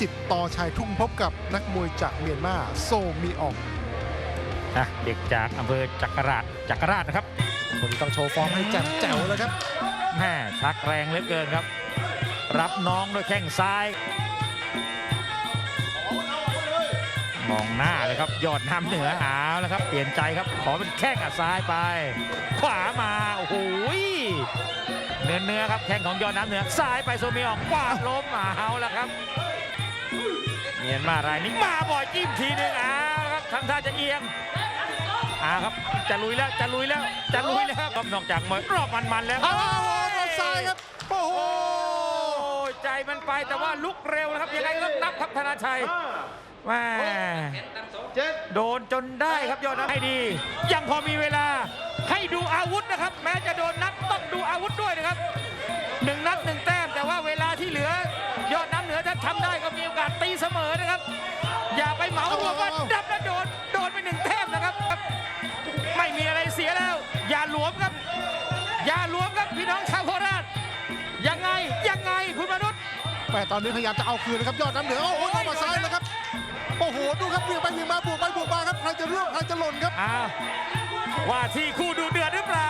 จิตต่อชัยทุ่งพบกับนักมวยจากเมียนมาโซมีอองนะเด็กจากอำเภอจักราชจักราชนะครับ คนนี้ต้องโชว์ฟอร์มให้แจ่มแจ๋วเลยครับแม่ชักแรงเหลือเกินครับ รับน้องด้วยแข้งซ้าย มองหน้าเลยครับยอดน้ำเหนือเอาแล้วครับ เปลี่ยนใจครับ ขอเป็นแข้งอะซ้ายไป ขวา อเนื้อครับแข้งของยอดน้ำเหนือซ้ายไปโซมิอองกวาดล้มเอาแล้วครับเมียนมารายนี้มาบ่อยจิ้มทีหนึงเอาแล้วครับทำท่าจะเอียงเอาครับจะลุยแล้วจะลุยแล้วจะลุยแล้วครับนอกจากมวยรอบมันๆแล้วอ้าวโดนซ้ายครับโอ้โหโอ้ยใจมันไปแต่ว่าลุกเร็วนะครับยังไงก็ต้องนับครับธนาชัยแม่โดนจนได้ครับยอดนะให้ดี ยังพอมีเวลาให้ดูอาวุธนะครับ แม้จะ อกาสตีเสมอนะครับ อย่าไปเหมารวมว่าดับแล้วโดนโดนไปหนึ่งแต้มนะครับ ไม่มีอะไรเสียแล้ว อย่าหลวมครับ อย่าหลวมครับพี่น้องชาวโคราชยังไงยังไงคุณมนุษย์แต่ตอนนี้พยายามจะเอาคืนนะครับยอดน้ำเหนือโอ้โหเข้ามาซ้ายแล้วครับโอ้โหดูครับเบี่ยงไปเบี่ยงมาบวกไปบวกมาครับใครจะร่วงใครจะหล่นครับอ้าวว่าที่คู่ดูเดือดหรือเปล่า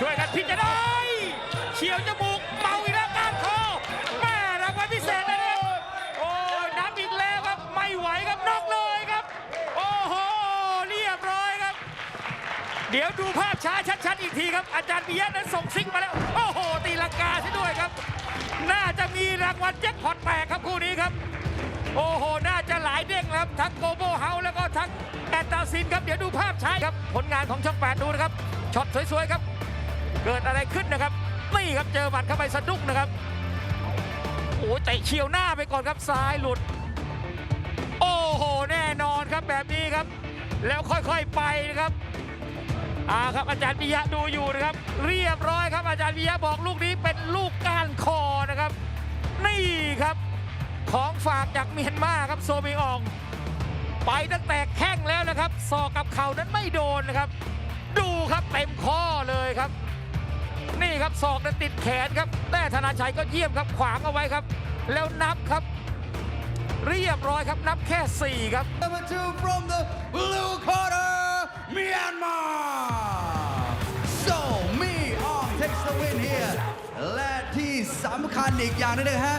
ช่วยกันพิจารณาเฉียวจมู เดี๋ยวดูภาพช้าชัดๆอีกทีครับ อาจารย์ปิยะนั้นส่งซิกมาแล้ว โอ้โห ตีลังกาซะด้วยครับ น่าจะมีรางวัลแจ็คพอตแตกครับคู่นี้ครับ โอ้โห น่าจะหลายเด้งครับ ทั้งโกโบเฮาแล้วก็ทั้งแอนตาซินครับ เดี๋ยวดูภาพช้าครับ ผลงานของช่องแปดดูนะครับ ช็อตสวยๆครับ เกิดอะไรขึ้นนะครับ นี่ครับ เจอหมัดเข้าไปสะดุ้งนะครับ โอ้โหเตะเฉียวหน้าไปก่อนครับ ซ้ายหลุด โอ้โห แน่นอนครับแบบนี้ครับ แล้วค่อยๆไปนะครับ อ่าครับอาจารย์ปิยะดูอยู่นะครับ เรียบร้อยครับ อาจารย์ปิยะบอกลูกนี้เป็นลูกก้านคอนะครับ นี่ครับ ของฝากจากเมียนมาครับโซมิออง ไปตั้งแต่แข้งแล้วนะครับศอกกับเข่านั้นไม่โดนนะครับ ดูครับเต็มข้อเลยครับ นี่ครับศอกนั้นติดแขนครับแต่ธนาชัยก็เยี่ยมครับขวางเอาไว้ครับ แล้วนับครับ เรียบร้อยครับนับแค่ 4 ครับ Number two from the blue corner, Myanmar. So me on takes the win here และที่สำคัญอีกอย่างหนึงนะฮะ